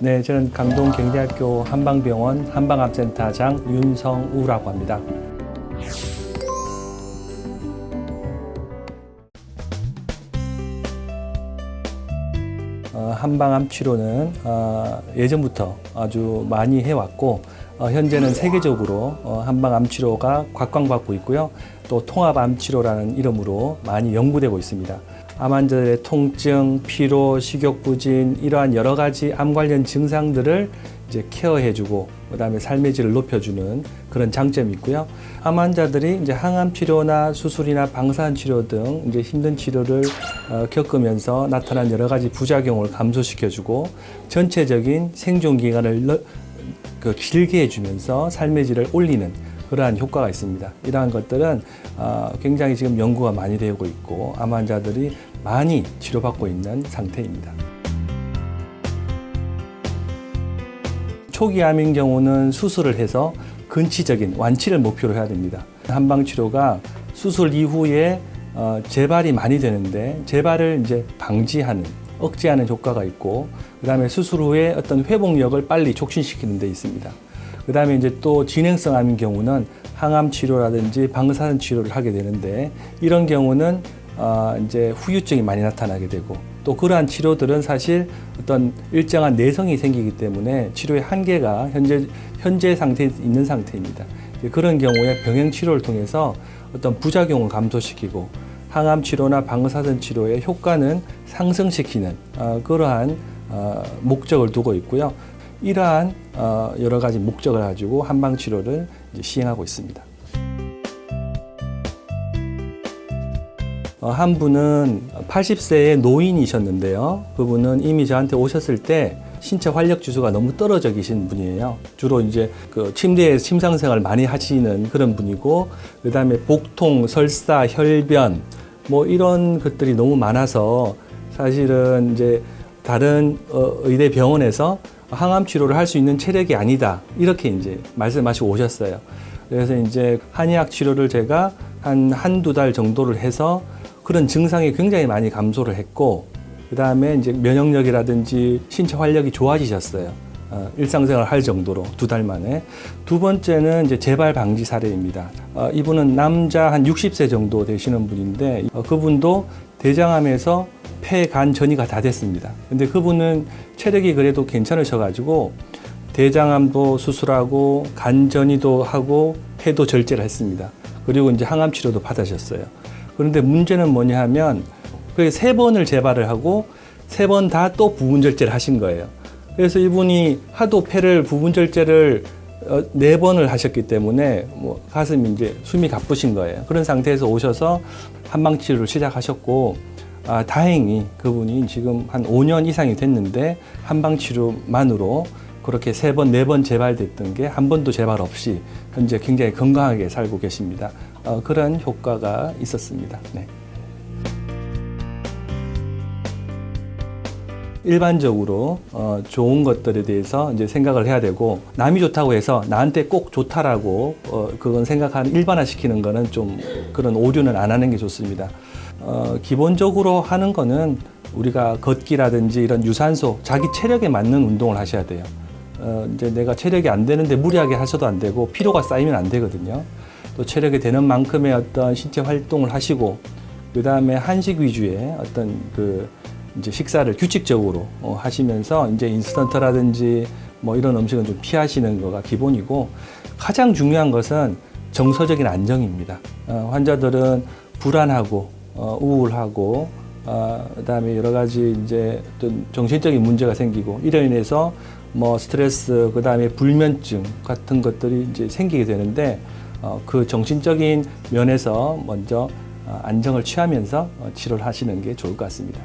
네, 저는 강동 경대학교 한방병원 한방암센터장 윤성우라고 합니다. 어, 한방암 치료는 어, 예전부터 아주 많이 해왔고 어, 현재는 세계적으로 어, 한방암 치료가 곽광받고 있고요. 또 통합암 치료라는 이름으로 많이 연구되고 있습니다. 암 환자들의 통증, 피로, 식욕 부진 이러한 여러 가지 암 관련 증상들을 이제 케어해주고 그다음에 삶의 질을 높여주는 그런 장점이 있고요. 암 환자들이 이제 항암 치료나 수술이나 방사선 치료 등 이제 힘든 치료를 어, 겪으면서 나타난 여러 가지 부작용을 감소시켜주고 전체적인 생존 기간을 너- 그 길게 해주면서 삶의 질을 올리는 그러한 효과가 있습니다. 이러한 것들은 어, 굉장히 지금 연구가 많이 되고 있고 암 환자들이 많이 치료받고 있는 상태입니다. 초기 암인 경우는 수술을 해서 근치적인 완치를 목표로 해야 됩니다. 한방 치료가 수술 이후에 어, 재발이 많이 되는데 재발을 이제 방지하는 억제하는 효과가 있고 그다음에 수술 후에 어떤 회복력을 빨리 촉진시키는 데 있습니다. 그 다음에 이제 또 진행성 암인 경우는 항암 치료라든지 방사선 치료를 하게 되는데 이런 경우는 어, 이제 후유증이 많이 나타나게 되고 또 그러한 치료들은 사실 어떤 일정한 내성이 생기기 때문에 치료의 한계가 현재 현재 상태에 있는 상태입니다. 그런 경우에 병행 치료를 통해서 어떤 부작용을 감소시키고 항암 치료나 방사선 치료의 효과는 상승시키는 어, 그러한 어, 목적을 두고 있고요. 이러한 어, 여러 가지 목적을 가지고 한방 치료를 시행하고 있습니다. 어, 한 분은 80세의 노인이셨는데요. 그분은 이미 저한테 오셨을 때 신체 활력 지수가 너무 떨어져 계신 분이에요. 주로 이제 그 침대에서 침상생활 많이 하시는 그런 분이고, 그 다음에 복통, 설사, 혈변, 뭐 이런 것들이 너무 많아서 사실은 이제 다른 어, 의대 병원에서 항암 치료를 할 수 있는 체력이 아니다. 이렇게 이제 말씀하시고 오셨어요. 그래서 이제 한의학 치료를 제가 한 한두 달 정도를 해서 그런 증상이 굉장히 많이 감소를 했고, 그 다음에 이제 면역력이라든지 신체 활력이 좋아지셨어요. 어, 일상생활 할 정도로 두 달 만에. 두 번째는 이제 재발 방지 사례입니다. 어, 이분은 남자 한 60세 정도 되시는 분인데, 어, 그분도 대장암에서 폐, 간 전이가 다 됐습니다. 근데 그분은 체력이 그래도 괜찮으셔가지고 대장암도 수술하고 간 전이도 하고 폐도 절제를 했습니다. 그리고 이제 항암 치료도 받으셨어요. 그런데 문제는 뭐냐 하면 그게 세 번을 재발을 하고 세 번 다 또 부분 절제를 하신 거예요. 그래서 이분이 하도 폐를 부분 절제를 어, 네 번을 하셨기 때문에 뭐 가슴이 이제 숨이 가쁘신 거예요. 그런 상태에서 오셔서 한방 치료를 시작하셨고 아, 다행히 그분이 지금 한 5년 이상이 됐는데 한방 치료만으로 그렇게 세 번, 네 번 재발됐던 게 한 번도 재발 없이 현재 굉장히 건강하게 살고 계십니다. 어, 그런 효과가 있었습니다. 네. 일반적으로 어, 좋은 것들에 대해서 이제 생각을 해야 되고 남이 좋다고 해서 나한테 꼭 좋다라고 어, 그건 생각하는 일반화시키는 거는 좀 그런 오류는 안 하는 게 좋습니다. 어, 기본적으로 하는 거는 우리가 걷기라든지 이런 유산소 자기 체력에 맞는 운동을 하셔야 돼요. 어, 이제 내가 체력이 안 되는데 무리하게 하셔도 안 되고 피로가 쌓이면 안 되거든요. 또 체력이 되는 만큼의 어떤 신체 활동을 하시고 그 다음에 한식 위주의 어떤 그 이제 식사를 규칙적으로 어, 하시면서 이제 인스턴트라든지 뭐 이런 음식은 좀 피하시는 거가 기본이고 가장 중요한 것은 정서적인 안정입니다. 어, 환자들은 불안하고 어, 우울하고 어, 그다음에 여러 가지 이제 어떤 정신적인 문제가 생기고 이로 인해서 뭐 스트레스 그다음에 불면증 같은 것들이 이제 생기게 되는데 어, 그 정신적인 면에서 먼저 어, 안정을 취하면서 어, 치료를 하시는 게 좋을 것 같습니다.